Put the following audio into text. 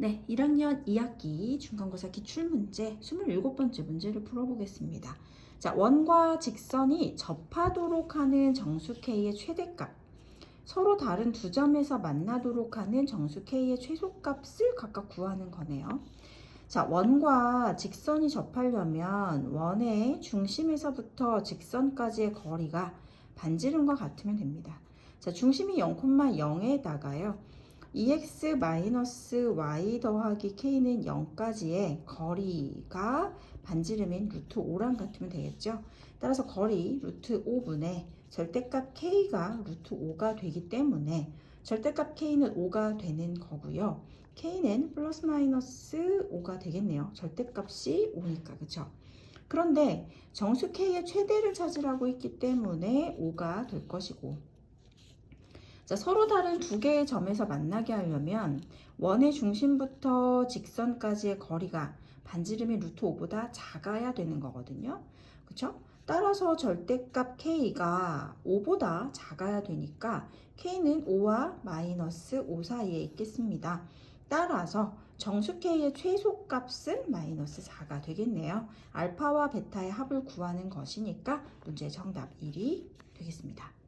네, 1학년 2학기 중간고사 기출문제 27번째 문제를 풀어보겠습니다. 자, 원과 직선이 접하도록 하는 정수 K의 최대값, 서로 다른 두 점에서 만나도록 하는 정수 K의 최소값을 각각 구하는 거네요. 자, 원과 직선이 접하려면 원의 중심에서부터 직선까지의 거리가 반지름과 같으면 됩니다. 자, 중심이 0,0에다가요. 2x-y 더하기 k는 0까지의 거리가 반지름인 루트 5랑 같으면 되겠죠. 따라서 거리 루트 5분의 절대값 k가 루트 5가 되기 때문에 절대값 k는 5가 되는 거고요. k는 플러스 마이너스 5가 되겠네요. 절대값이 5니까 그죠? 그런데 정수 k의 최대를 찾으라고 했기 때문에 5가 될 것이고 자, 서로 다른 두 개의 점에서 만나게 하려면 원의 중심부터 직선까지의 거리가 반지름의 루트 5보다 작아야 되는 거거든요. 그쵸? 따라서 절대값 k가 5보다 작아야 되니까 k는 5와 마이너스 5 사이에 있겠습니다. 따라서 정수 k의 최소값은 마이너스 4가 되겠네요. 알파와 베타의 합을 구하는 것이니까 문제 정답 1이 되겠습니다.